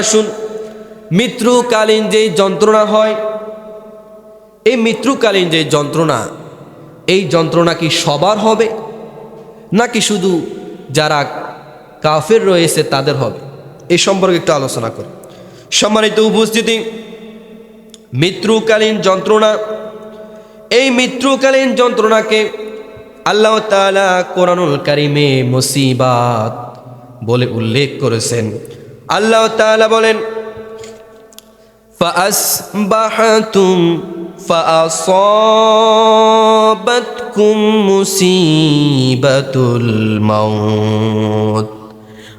আসুন মৃত্যুকালীন যে যন্ত্রণা হয়, এই মৃত্যুকালীন যে যন্ত্রণা, এই যন্ত্রণা কি সবার হবে? নাকি শুধু যারা কাফের রয়েছে তাদের হবে? এই সম্পর্কে একটু আলোচনা করি। সম্মানিত উপস্থিতি মৃত্যুকালীন যন্ত্রণা, এই মৃত্যুকালীন যন্ত্রণাকে আল্লাহ তাআলা কোরআনুল কারিমে মুসিবাত বলে উল্লেখ করেছেন। আল্লাহ তাআলা বলেন فأصبحتم فأصابتكم مصيبة الموت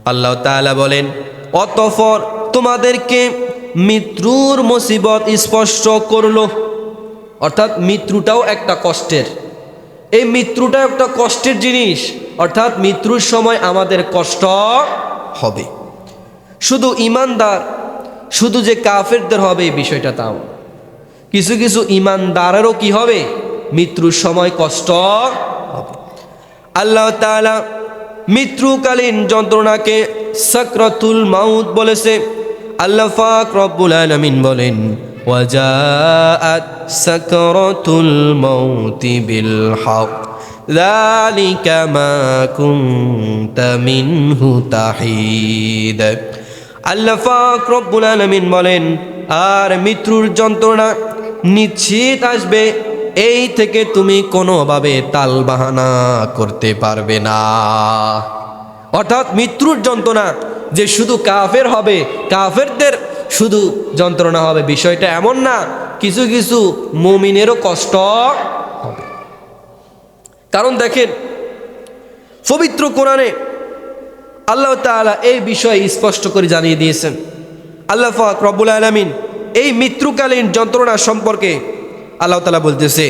আল্লাহ তাআলা বলেন অতঃপর তোমাদেরকে মৃত্যুর মুসিবত স্পষ্ট করলো অর্থাৎ মৃত্যুটাও একটা কষ্টের এই মৃত্যুটা একটা কষ্টের জিনিস অর্থাৎ মৃত্যুর সময় আমাদের কষ্ট হবে শুধু ইমানদার শুধু যে কাফেরদের হবে এই বিষয়টা তাও না। কিছু কিছু ইমানদারেরও কি হবে মৃত্যুর সময় কষ্ট হবে আল্লাহ তাআলা মৃত্যুকালীন যন্ত্রণাকে সাকরাতুল মাউত বলেছে আল্লাহ পাক রব্বুল আলামিন বলেন ওয়াজাআত সাকরাতুল মাউতি বিল হক ذلك ما كنت منه تحيد আল্লাহ পাক রব্বুল আলামিন বলেন, আর মৃত্যুর যন্ত্রণা নিশ্চিত আসবে, এই থেকে তুমি কোনোভাবে তাল বাহানা করতে পারবে না। অর্থাৎ মৃত্যুর যন্ত্রণা যে শুধু কাফের হবে, কাফেরদের শুধু যন্ত্রণা হবে, বিষয়টা এমন না, কিছু কিছু মুমিনেরও কষ্ট হবে। কারণ দেখেন, পবিত্র কোরআনে আল্লাহ তাআলা এই বিষয়ে স্পষ্ট করে জানিয়ে দিয়েছেন আল্লাহ ফাক রব্বুল আলমিন এই মৃত্যুকালীন যন্ত্রণা সম্পর্কে আল্লাহ তাআলা বলতেছে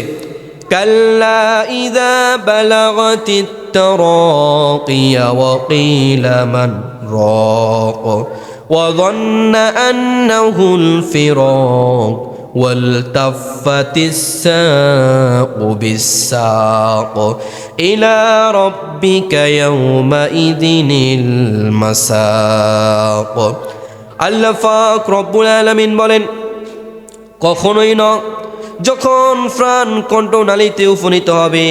কাল্লা ইদা বালাগতি التراقي وقيل من راق وظن أنه الفراق والتفت الساق بالساق إلى ربك يومئذ المساق আল্লাহ ফাক রব্বুল আলামিন বলেন কখনোই ন যখন প্রাণ কণ্ঠনালীতে উপনীত হবে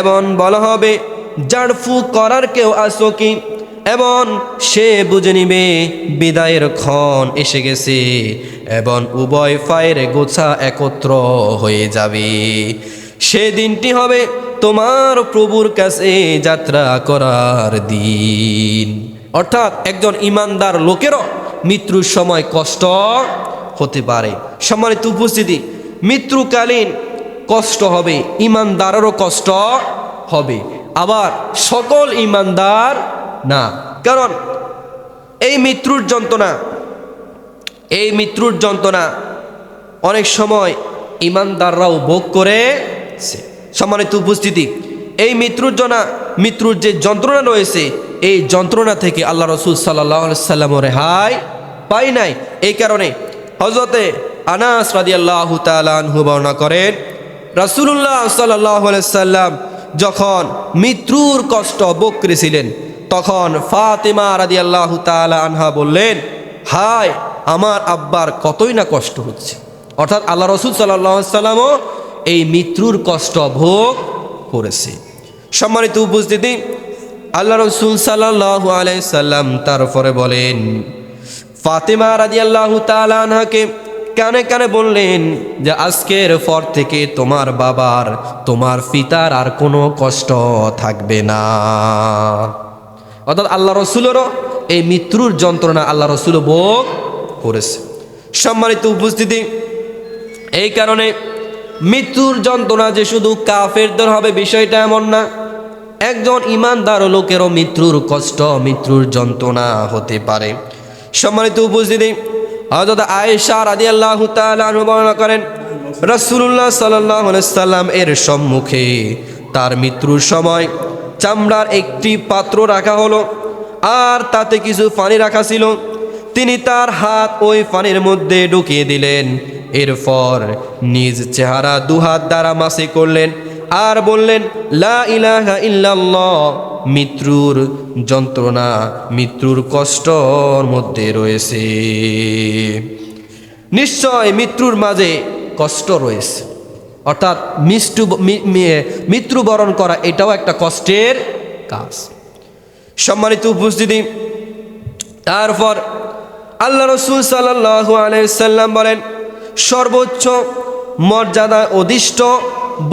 এবং বলা হবে জাড়ফু করার কেউ আসো কি এবং সে বুঝে নিবে বিদায়ের ক্ষণ এসে গেছে, এবং উভয় ফায়ের গোছা একত্র হয়ে যাবে। সে দিনটি হবে তোমার প্রভুর কাছে যাত্রা করার দিন। অর্থাৎ একজন ইমানদার লোকেরও মৃত্যুর সময় কষ্ট হতে পারে। সম্মানিত উপস্থিতি, মৃত্যুকালীন কষ্ট হবে, ইমানদারেরও কষ্ট হবে। আবার সকল ইমানদার না। কারণ এই মৃত্যুর যন্ত্রণা, এই মৃত্যুর যন্ত্রণা অনেক সময় ইমানদাররাও ভোগ করেছে সম্মানিত উপস্থিতি, এই মৃত্যুর জনা মৃত্যুর যে যন্ত্রণা রয়েছে, এই যন্ত্রণা থেকে আল্লাহ রসুল সাল্লাম রেহাই পাই নাই। এই কারণে হজরতে আনাস রাদি আল্লাহ তালু বর্ণনা করেন রাসুল্লাহ সাল্লাহ সাল্লাম যখন মৃত্যুর কষ্ট ভোগ করেছিলেন তখন ফাতেমা রাদি আল্লাহ আনহা বললেন, হায়, আমার আব্বার কতই না কষ্ট হচ্ছে। অর্থাৎ আল্লাহ রসুল সাল্লাহ সাল্লামও এই মৃত্যুর কষ্ট ভোগ করেছে। সম্মানিত উপস্থিতি, আল্লাহ রসুল সাল্লাহ আলাইসাল্লাম তারপরে বলেন, ফাতেমা রাজি আল্লাহ তালানহাকে কানে কানে বললেন যে, আজকের পর থেকে তোমার বাবার, তোমার পিতার আর কোনো কষ্ট থাকবে না। অর্থাৎ আল্লাহ রসুলেরও এই মৃত্যুর যন্ত্রণা আল্লাহ রসুল ভোগ করেছে। সম্মানিত উপস্থিতি, এই কারণে মৃত্যুর যন্ত্রণা যে শুধু কাফেরদের হবে বিষয়টা এমন না, একজন ইমানদার লোকেরও মৃত্যুর কষ্ট, মৃত্যুর যন্ত্রণা হতে পারে। সম্মানিত উপস্থিতি হজরত আয়েশা রাজি আল্লাহ বর্ণনা করেন রসুল্লাহ সাল্লাম এর সম্মুখে তার মৃত্যুর সময় চামড়ার একটি পাত্র রাখা হলো, আর তাতে কিছু পানি রাখা ছিল। তিনি তার হাত ওই পানির মধ্যে ঢুকিয়ে দিলেন। এরপর নিজ চেহারা দুহাত দ্বারা মাসি করলেন আর বললেন, লা ইলাহা ইল্লাল্লাহ, মৃত্যুর যন্ত্রণা, মৃত্যুর কষ্টর মধ্যে রয়েছে। নিশ্চয় মৃত্যুর মাঝে কষ্ট রয়েছে। অর্থাৎ মৃত্যু মৃত্যুবরণ করা, এটাও একটা কষ্টের কাজ। সম্মানিত উপস্থিতি, তারপর আল্লাহ রসুল সাল্লাহ আলাইসাল্লাম বলেন, সর্বোচ্চ মর্যাদা অধিষ্ঠ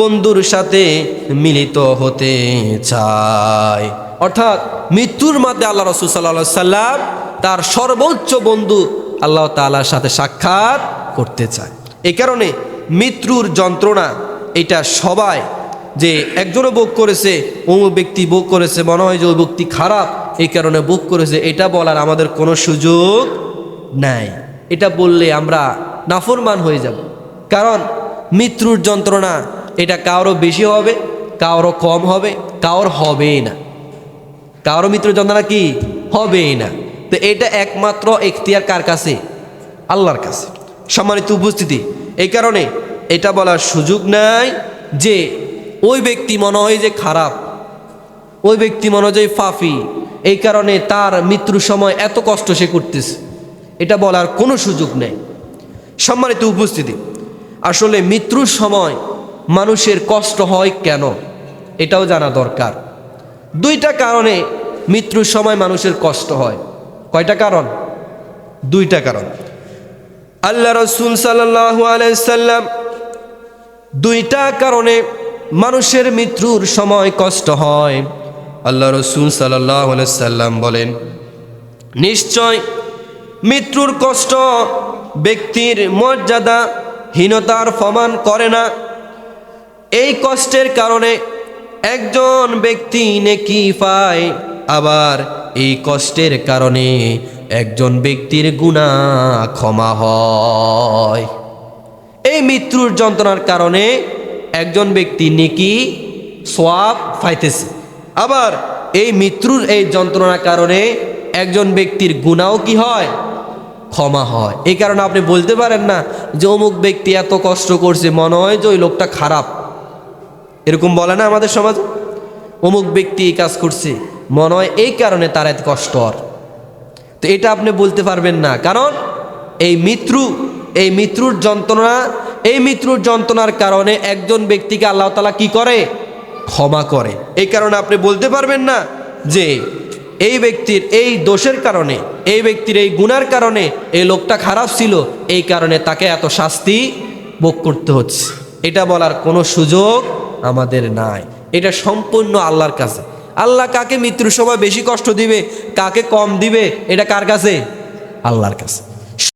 বন্ধুর সাথে মিলিত হতে চায় অর্থাৎ মৃত্যুর মধ্যে আল্লাহ রসুল সাল্লাহ সাল্লাম তার সর্বোচ্চ বন্ধু আল্লাহ তালার সাথে সাক্ষাৎ করতে চায়। এ কারণে মৃত্যুর যন্ত্রণা, এটা সবাই যে একজনও ভোগ করেছে, অমুক ব্যক্তি ভোগ করেছে, মনে হয় যে ওই ব্যক্তি খারাপ, এই কারণে ভোগ করেছে, এটা বলার আমাদের কোনো সুযোগ নাই। এটা বললে আমরা নাফরমান হয়ে যাব। কারণ মৃত্যুর যন্ত্রণা, এটা কারও বেশি হবে, কারও কম হবে, কারোর হবেই না। কারও মৃত্যুর যন্ত্রণা কি? হবেই না। তো এটা একমাত্র এখতিয়ার কার কাছে? আল্লাহর কাছে। সম্মানিত উপস্থিতি এই কারণে এটা বলার সুযোগ নাই যে ওই ব্যক্তি মনে হয় যে খারাপ, ওই ব্যক্তি মনে হয় যে ফাফি। এই কারণে তার মৃত্যুর সময় এত কষ্ট সে করতেছে। এটা বলার কোনো সুযোগ নেই। সম্মানিত উপস্থিতি, আসলে মৃত্যুর সময় মানুষের কষ্ট হয় কেন? এটাও জানা দরকার। দুইটা কারণে মৃত্যুর সময় মানুষের কষ্ট হয়। কয়টা কারণ? দুইটা কারণ। আল্লাহ রসুল সাল্লাম দুইটা কারণে মানুষের মৃত্যুর সময় কষ্ট হয়। আল্লাহ রসুল সাল্লাম বলেন, নিশ্চয় মৃত্যুর কষ্ট ব্যক্তির মর্যাদা হীনতার প্রমাণ করে না। এই কষ্টের কারণে একজন ব্যক্তি নেকি পায়, আবার এই কষ্টের কারণে একজন ব্যক্তির গুণা ক্ষমা হয়। এই মৃত্যুর যন্ত্রণার কারণে একজন ব্যক্তি নেকি সোয়াব পাইতেছে। আবার এই মৃত্যুর এই যন্ত্রণার কারণে একজন ব্যক্তির গুণাও কি হয়? ক্ষমা হয়। এই কারণে আপনি বলতে পারেন না যে অমুক ব্যক্তি এত কষ্ট করছে, মনে হয় যে ওই লোকটা খারাপ। এরকম বলে না আমাদের সমাজ? অমুক ব্যক্তি এই কাজ করছে, মনে হয় এই কারণে তার এত কষ্ট আর। তো এটা আপনি বলতে পারবেন না। কারণ এই মৃত্যু, এই মৃত্যুর যন্ত্রণা, এই মৃত্যুর যন্ত্রণার কারণে একজন ব্যক্তিকে আল্লাহ তালা কি করে? ক্ষমা করে। এই কারণে আপনি বলতে পারবেন না যে এই ব্যক্তির এই দোষের কারণে, এই ব্যক্তির এই গুণার কারণে এই লোকটা খারাপ ছিল, এই কারণে তাকে এত শাস্তি ভোগ করতে হচ্ছে। এটা বলার কোনো সুযোগ আমাদের নাই। এটা সম্পূর্ণ আল্লাহর কাছে। আল্লাহ কাকে মৃত্যুর সময় বেশি কষ্ট দিবে? কাকে কম দিবে? এটা কার কাছে? আল্লাহর কাছে।